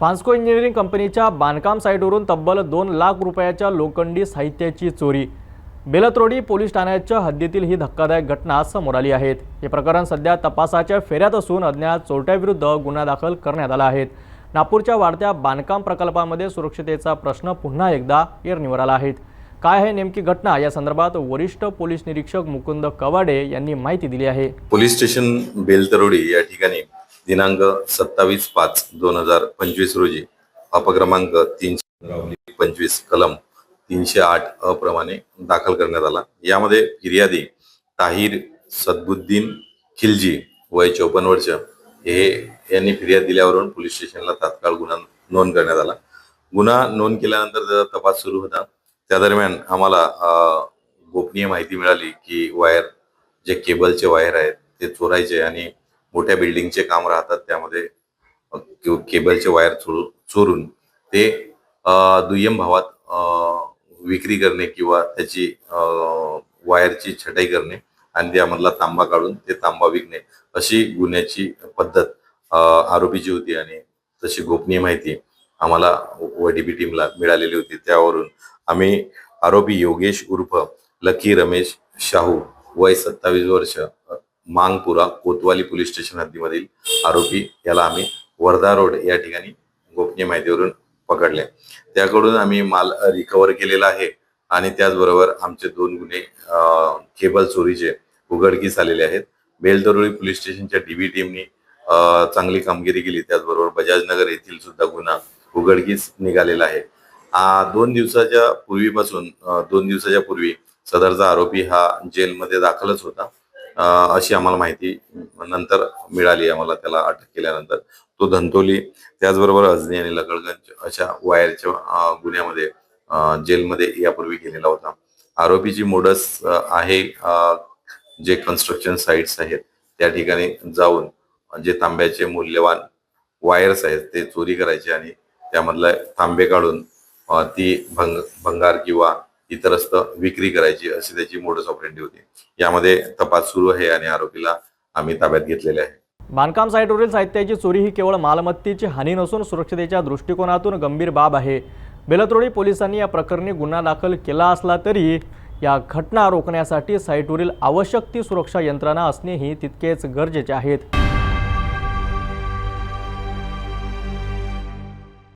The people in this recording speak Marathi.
फान्स्को इंजिनिअरिंग कंपनीच्या बांधकाम साईटवरून तब्बल दोन लाख रुपयाच्या लोखंडी साहित्याची चोरी. बेलत्रोडी पोलीस ठाण्याच्या हद्दीतील ही धक्कादायक घटना समोर आली आहेत. हे प्रकरण सध्या तपासाच्या फेऱ्यात असून अज्ञात चोरट्याविरुद्ध गुन्हा दाखल करण्यात आला आहे. नागपूरच्या वाढत्या बांधकाम प्रकल्पामध्ये सुरक्षतेचा प्रश्न पुन्हा एकदा ऐरणीवर आला आहे. काय आहे नेमकी घटना? या संदर्भात वरिष्ठ पोलीस निरीक्षक मुकुंद कवाडे यांनी माहिती दिली आहे. पोलीस स्टेशन बेलतरोडी या ठिकाणी दिनांक सत्तावीस पाच दोन हजार पंचवीस रोजी अपक्रमांक तीनशे पंचवीस कलम तीनशे आठ अप्रमाणे दाखल करण्यात आला. यामध्ये फिर्यादी ताहिर सदबुद्दीन खिलजी वय चौपन्न वर्ष हे यांनी फिर्याद दिल्यावरून पोलीस स्टेशनला तात्काळ गुन्हा नोंद करण्यात आला. गुन्हा नोंद केल्यानंतर त्याचा तपास सुरू होता त्या दरम्यान आम्हाला गोपनीय माहिती मिळाली की वायर जे केबलचे वायर आहेत ते चोरायचे आणि मोठ्या बिल्डिंगचे काम राहतात त्यामध्ये केबलचे वायर चोरू चोरून ते दुय्यम भावात विक्री करणे किंवा त्याची वायरची छटाई करणे आणि त्यामधला तांबा काढून ते तांबा विकणे अशी गुन्ह्याची पद्धत आरोपीची होती आणि तशी गोपनीय माहिती आम्हाला वडीबी टीमला मिळालेली होती. त्यावरून आम्ही आरोपी योगेश उर्फ लकी रमेश शाहू वय सत्तावीस वर्ष मांगपुरा कोतवाली पोलीस स्टेशन हद्दीमधील आरोपी याला आम्ही वर्धा रोड या ठिकाणी गोपनीय माहितीवरून पकडले. त्याकडून आम्ही माल रिकवर केलेला आहे आणि त्याचबरोबर आमचे दोन गुन्हे केबल चोरीचे उघडकीस आलेले आहेत. बेलदरोळी पोलीस स्टेशनच्या डीबी टीमनी चांगली कामगिरी केली. त्याचबरोबर बजाजनगर येथील सुद्धा गुन्हा उघडकीस निघालेला आहे. दोन दिवसाच्या पूर्वीपासून दोन दिवसाच्या पूर्वी सदरचा आरोपी हा जेलमध्ये दाखलच होता. अशी आम्हाला माहिती नंतर मिळाली. आम्हाला त्याला अटक केल्यानंतर तो धंतोली त्याचबरोबर अजनी आणि लकडगंज अशा वायरच्या गुन्ह्यामध्ये जेलमध्ये यापूर्वी गेलेला होता. आरोपीची मोडस आहे जे कन्स्ट्रक्शन साईट्स आहेत त्या ठिकाणी जाऊन जे तांब्याचे मूल्यवान वायर्स आहेत ते चोरी करायचे आणि त्यामधले तांबे काढून ती भंग भंगार किंवा इतरस्त विक्री करायची अशी त्याची मोडस ऑपरेंडी होती. यामध्ये तपास सुरू आहे आणि आरोपीला आम्ही ताब्यात घेतलेले आहे. बांधकाम साईटवरील साहित्याची चोरी ही केवळ मालमत्तेची हानी नसून सुरक्षतेच्या दृष्टिकोनातून गंभीर बाब आहे. बेलत्रोडी पोलिसांनी या प्रकरणी गुन्हा दाखल केला असला तरी या घटना रोखण्यासाठी साईटवरील आवश्यक ती सुरक्षा यंत्रणा असणेही तितकेच गरजेचे आहेत.